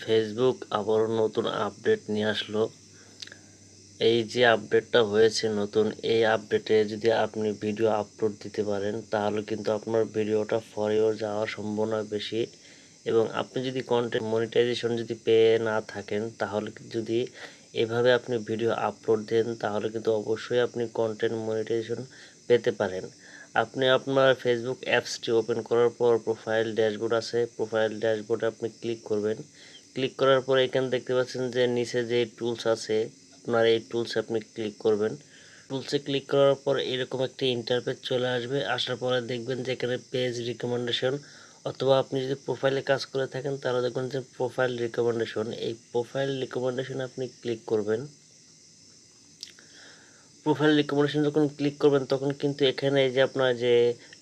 Facebook আবারও নতুন update নিয়ে আসলো। এই যে আপডেটটা হয়েছে নতুন, এই আপডেটে যদি আপনি ভিডিও আপলোড দিতে পারেন, তাহলে কিন্তু আপনার ভিডিওটা ফরেও যাওয়ার সম্ভাবনা বেশি। এবং আপনি যদি কন্টেন্ট মনিটাইজেশন যদি পেয়ে না থাকেন, তাহলে যদি এভাবে আপনি ভিডিও আপলোড দেন, তাহলে কিন্তু অবশ্যই আপনি কন্টেন্ট মনিটাইজেশন পেতে পারেন। আপনি আপনার ফেসবুক অ্যাপসটি ওপেন করার পর প্রোফাইল ড্যাশবোর্ড আছে প্রোফাইল ড্যাশবোর্ডে আপনি ক্লিক করবেন। ক্লিক করার পর এখানে দেখতে পাচ্ছেন যে নিচে যে টুলস আছে, আপনার এই টুলসে আপনি ক্লিক করবেন। টুলসে ক্লিক করার পর এরকম একটি ইন্টারপেজ চলে আসবে। আসার পরে দেখবেন যে এখানে পেজ রিকমেন্ডেশন অথবা আপনি যদি প্রোফাইলে কাজ করে থাকেন, তাহলে দেখবেন যে প্রোফাইল রিকমেন্ডেশন এই প্রোফাইল রিকমেন্ডেশনে আপনি ক্লিক করবেন। প্রোফাইল রিকমেন্ডেশন যখন ক্লিক করবেন, তখন কিন্তু এখানে এই যে আপনার যে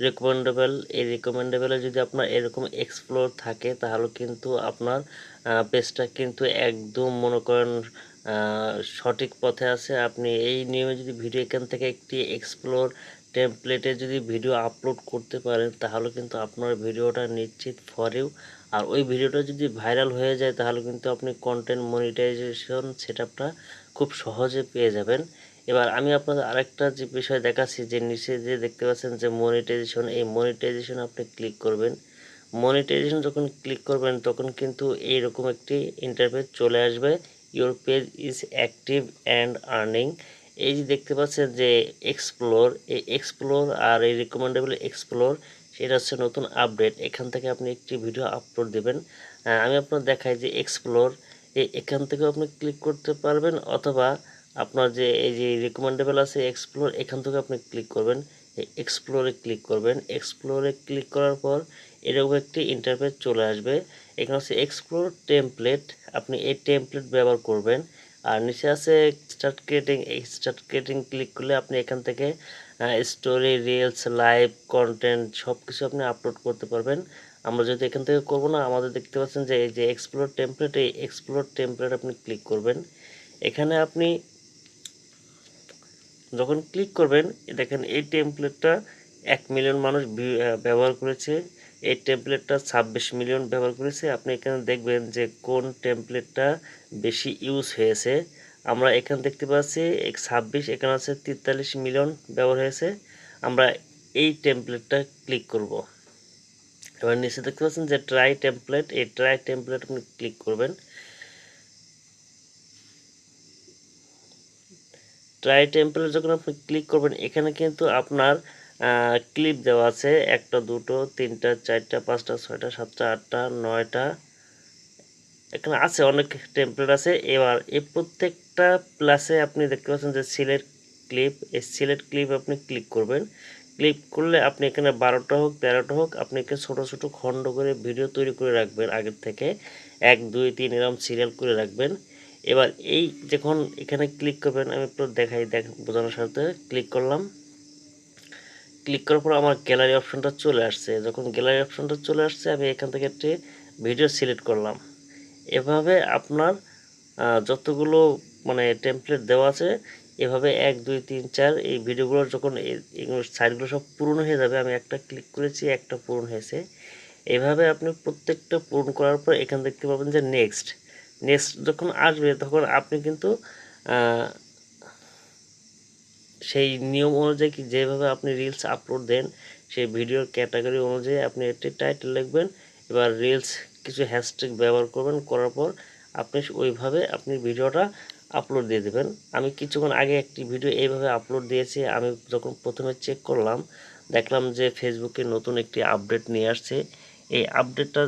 রিকমেন্ডেবল এই রিকমেন্ডেবলে যদি আপনার এরকম এক্সপ্লোর থাকে, তাহলে কিন্তু আপনার পেজটা কিন্তু একদম মনে করেন সঠিক পথে আছে। আপনি এই নিয়মে যদি ভিডিও এখান থেকে একটি এক্সপ্লোর টেমপ্লেটে যদি ভিডিও আপলোড করতে পারেন, তাহলে কিন্তু আপনার ভিডিওটা নিশ্চিত ফরেও আর ওই ভিডিওটা যদি ভাইরাল হয়ে যায়, তাহলে কিন্তু আপনি কন্টেন্ট মনিটাইজেশন সেট খুব সহজে পেয়ে যাবেন। এবার আমি আপনাদের আরেকটা যে বিষয় দেখাচ্ছি, যে নিচে যে দেখতে পাচ্ছেন যে মনিটাইজেশন এই মনিটাইজেশন আপনি ক্লিক করবেন। মনিটাইজেশন যখন ক্লিক করবেন, তখন কিন্তু এইরকম একটি ইন্টারফেস চলে আসবে। Your page is active and earning এই যে দেখতে পাচ্ছেন যে এক্সপ্লোর এই এক্সপ্লোর আর এই রিকমেন্ডেবল এক্সপ্লোর সেটা হচ্ছে নতুন আপডেট এখান থেকে আপনি একটি ভিডিও আপলোড দেবেন। আমি আপনার দেখাই যে এক্সপ্লোর এই এখান থেকেও আপনি ক্লিক করতে পারবেন অথবা আপনার যে, এই যে রিকমেন্ডেবল আছে এক্সপ্লোর এখান থেকে আপনি ক্লিক করবেন। এক্সপ্লোরে ক্লিক করবেন। এক্সপ্লোরে ক্লিক করার পর এরকম একটি ইন্টারফেস চলে আসবে। এখানে হচ্ছে এক্সপ্লোর টেমপ্লেট আপনি এই টেমপ্লেট ব্যবহার করবেন। আর নিচে আছে স্টার্ট ক্রিয়েটিং এই স্টার্ট ক্রিয়েটিং ক্লিক করলে আপনি এখান থেকে স্টোরি রিলস লাইভ কন্টেন্ট সব কিছু আপনি আপলোড করতে পারবেন। আমরা যদি এখান থেকে করব না, আমাদের দেখতে পাচ্ছেন যে, এই যে এক্সপ্লোর টেমপ্লেট এই এক্সপ্লোর টেমপ্লেট আপনি ক্লিক করবেন। এখানে আপনি যখন ক্লিক করবেন, দেখেন এই টেমপ্লেটটা এক মিলিয়ন মানুষ ব্যবহার করেছে। এই টেমপ্লেটটা ছাব্বিশ মিলিয়ন ব্যবহার করেছে। আপনি এখানে দেখবেন যে কোন টেমপ্লেটটা বেশি ইউজ হয়েছে। আমরা এখানে দেখতে পাচ্ছি ছাব্বিশ, এখানে আছে তেতাল্লিশ মিলিয়ন ব্যবহার হয়েছে। আমরা এই টেমপ্লেটটা ক্লিক করব। এবার নিচে দেখতে পাচ্ছেন যে ট্রাই টেমপ্লেট এই ট্রাই টেমপ্লেট আপনি ক্লিক করবেন। ট্রাই টেম্পলেট যখন আপনি ক্লিক করবেন, এখানে কিন্তু আপনার ক্লিপ দেওয়া আছে। একটা, দুটো, তিনটা, চারটা, পাঁচটা, ছয়টা, সাতটা, আটটা, নয়টা। এখানে আছে অনেক টেম্পলেট আছে। এবার এই প্রত্যেকটা প্লাসে আপনি দেখতে পাচ্ছেন যে সিলেক্ট ক্লিপ এই সিলেক্ট ক্লিপ আপনি ক্লিক করবেন। ক্লিক করলে আপনি এখানে বারোটা হোক, তেরোটা হোক, আপনি এখানে ছোটো ছোটো খণ্ড করে ভিডিও তৈরি করে রাখবেন আগের থেকে। এক, দুই, তিন এরকম সিরিয়াল করে রাখবেন। এবার এই যখন এখানে ক্লিক করবেন, আমি একটু দেখাই, দেখ, বোঝানোর সাথে ক্লিক করলাম। ক্লিক করার পর আমার গ্যালারি অপশনটা চলে আসছে। যখন গ্যালারি অপশনটা চলে আসছে, আমি এখান থেকে একটি ভিডিও সিলেক্ট করলাম। এভাবে আপনার যতগুলো মানে টেমপ্লেট দেওয়া আছে, এভাবে এক, দুই, তিন, চার, এই ভিডিওগুলো যখন সাইডগুলো সব পূরণ হয়ে যাবে, আমি একটা ক্লিক করেছি, একটা পূরণ হয়েছে। এভাবে আপনি প্রত্যেকটা পূরণ করার পর এখান দেখতে পাবেন যে নেক্সট নেক্সট যখন আসবে, তখন আপনি কিন্তু সেই নিয়ম অনুযায়ী যেভাবে আপনি রিলস আপলোড দেন, সেই ভিডিওর ক্যাটাগরি অনুযায়ী আপনি একটি টাইটেল লিখবেন, এবার রিলস কিছু হ্যাশট্যাগ ব্যবহার করবেন, করার পর আপনি ওইভাবে আপনি ভিডিওটা আপলোড দিয়ে দেবেন। আমি কিছুক্ষণ আগে একটি ভিডিও এইভাবে আপলোড দিয়েছি, আমি যখন প্রথমে চেক করলাম, দেখলাম যে ফেসবুকে নতুন একটি আপডেট নিয়ে আসছে। এই আপডেটটা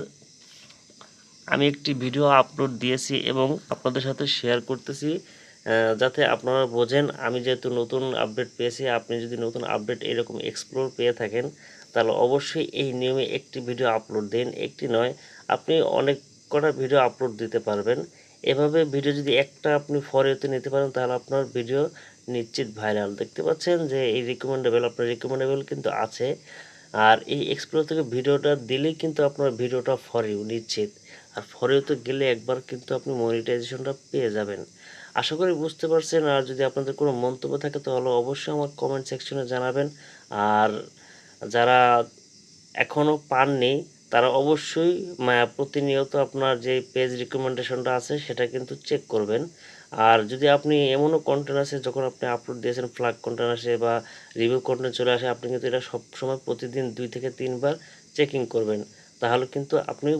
আমি একটি ভিডিও আপলোড দিয়েছি এবং আপনাদের সাথে শেয়ার করতেছি যাতে আপনারা বোঝেন আমি যেহেতু নতুন আপডেট পেয়েছি, আপনি যদি নতুন আপডেট এরকম এক্সপ্লোর পেয়ে থাকেন, তাহলে অবশ্যই এই নিয়মে একটি ভিডিও আপলোড দিন। একটি নয়, আপনি অনেক কটা ভিডিও আপলোড দিতে পারবেন। এভাবে ভিডিও যদি একটা আপনি ফরেতে নিতে পারেন, তাহলে আপনার ভিডিও নিশ্চিত ভাইরাল দেখতে পাচ্ছেন যে এই রিকমেন্ডেবল আপনার রিকমেন্ডেবল কিন্তু আছে। আর এই এক্সপ্লোর থেকে ভিডিওটা দিলেই কিন্তু আপনার ভিডিওটা ফরেও নিশ্চিত। আর ফরেওতে গেলে একবার কিন্তু আপনি মনিটাইজেশনটা পেয়ে যাবেন। আশা করি বুঝতে পারছেন, আর যদি আপনাদের কোনো মন্তব্য থাকে তাহলে অবশ্যই আমার কমেন্ট সেকশনে জানাবেন। আর যারা এখনও পাননি, তারা অবশ্যই প্রতিনিয়ত আপনার যে পেজ রিকমেন্ডেশনটা আছে সেটা কিন্তু চেক করবেন। আর যদি আপনি এমনও কন্টেন্ট আছে যখন আপনি আপলোড দিয়েছেন ফ্লাগ কন্টেন্ট আসে বা রিভিউ কন্টেন্ট চলে আসে, আপনি কিন্তু এটা সবসময় প্রতিদিন দুই থেকে তিনবার চেকিং করবেন। তাহলে কিন্তু আপনি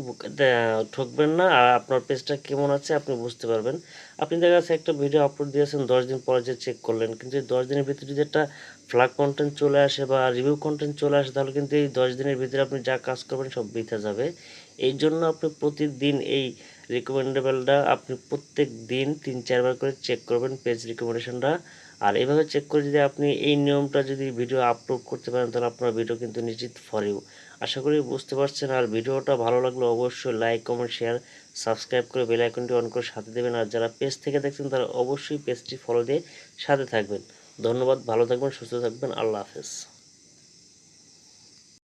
ঠকবেন না আর আপনার পেজটা কেমন আছে আপনি বুঝতে পারবেন। আপনি দেখা যাচ্ছে একটা ভিডিও আপলোড দিয়েছেন, দশ দিন পরে যে চেক করলেন। কিন্তু এই দশ দিনের ভিতরে যদি একটা ফ্লাগ কন্টেন্ট চলে আসে বা রিভিউ কন্টেন্ট চলে আসে, তাহলে কিন্তু এই দশ দিনের ভিতরে আপনি যা কাজ করবেন সব বৃথা যাবে। এই জন্য আপনি প্রতিদিন এই রিকমেন্ডেবলটা আপনি প্রত্যেক দিন তিন, চারবার করে চেক করবেন পেজ রিকমেন্ডেশনটা আর এইভাবে চেক করে যদি আপনি এই নিয়মটা যদি ভিডিও আপলোড করতে পারেন, তাহলে আপনার ভিডিও কিন্তু নিশ্চিত ফর ইউ আশা করি বুঝতে পারছেন। আর ভিডিওটা ভালো লাগলে অবশ্যই লাইক কমেন্ট শেয়ার সাবস্ক্রাইব করে বেল আইকনটি অন করে সাথে দেবেন। আর যারা পেজ থেকে দেখছেন, তারা অবশ্যই পেজটি ফলো দিয়ে সাথে থাকবেন। ধন্যবাদ, ভালো থাকবেন, সুস্থ থাকবেন। আল্লাহ হাফেজ।